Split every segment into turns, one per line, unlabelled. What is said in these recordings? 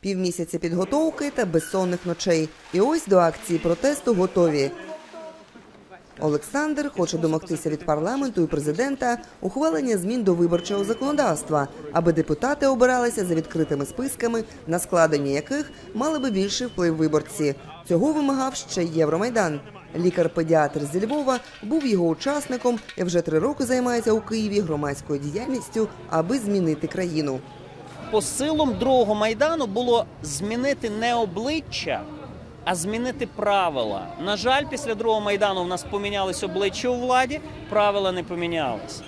Півмісяця підготовки та безсонних ночей. І ось до акції протесту готові. Олександр хоче домогтися від парламенту і президента ухвалення змін до виборчого законодавства, аби депутати обиралися за відкритими списками, на складенні яких мали би більший вплив виборці. Цього вимагав ще Євромайдан. Лікар-педіатр зі Львова був його учасником і вже три роки займається у Києві громадською діяльністю, аби змінити країну.
Посилом другого майдану було змінити не обличчя, а змінити правила. На жаль, після другого майдану в нас помінялись обличчя у владі, правила не помінялись.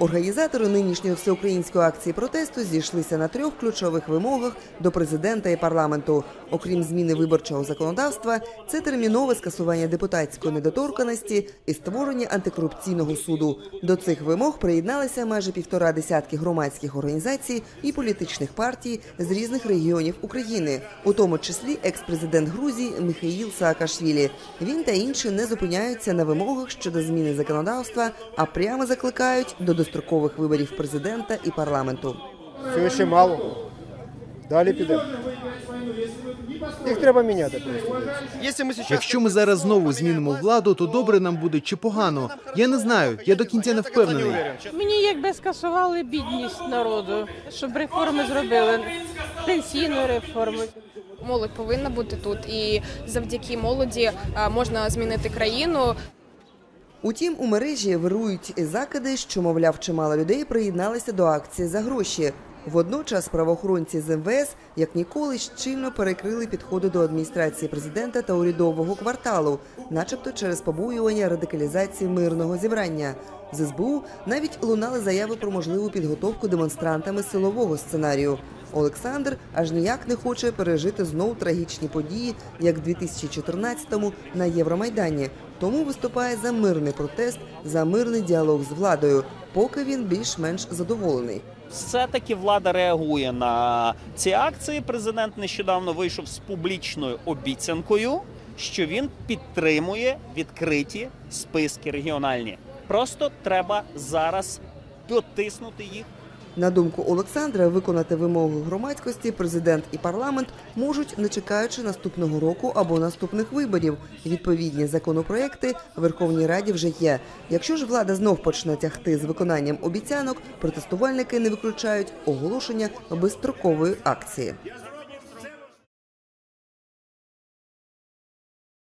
Організатори нинішньої всеукраїнської акції протесту зійшлися на трьох ключових вимогах до президента і парламенту. Окрім зміни виборчого законодавства, це термінове скасування депутатської недоторканості і створення антикорупційного суду. До цих вимог приєдналися майже півтора десятки громадських організацій і політичних партій з різних регіонів України, у тому числі екс-президент Грузії Михаїл Саакашвілі. Він та інші не зупиняються на вимогах щодо зміни законодавства, а прямо закликають до дострокових виборів президента і парламенту.
Цього ще мало. Далі підемо. Їх треба міняти просто.
Если мы сейчас
Якщо ми зараз знову змінимо владу, то добре нам буде чи погано. Я не знаю. Я до кінця не впевнений.
Мені якби скасували бідність народу, щоб реформи зробили, пенсійну реформу.
Молодь повинна бути тут, і завдяки молоді можна змінити країну.
Утім, у мережі вирують закиди, що, мовляв, чимало людей приєдналися до акції за гроші. Водночас правоохоронці з МВС як ніколи щільно перекрили підходи до адміністрації президента та урядового кварталу, начебто через побоювання радикалізації мирного зібрання. З СБУ навіть лунали заяви про можливу підготовку демонстрантами силового сценарію. Олександр аж ніяк не хоче пережити знову трагічні події, як в 2014-му на Євромайдані. Тому виступає за мирний протест, за мирний діалог з владою, поки він більш-менш задоволений.
Все-таки влада реагує на ці акції. Президент нещодавно вийшов з публічною обіцянкою, що він підтримує відкриті списки регіональні. Просто треба зараз дотиснути їх
На думку Олександра, виконати вимоги громадськості президент і парламент можуть, не чекаючи наступного року або наступних виборів. Відповідні законопроекти в Верховній Раді вже є. Якщо ж влада знов почне тягти з виконанням обіцянок, протестувальники не виключають оголошення безстрокової акції.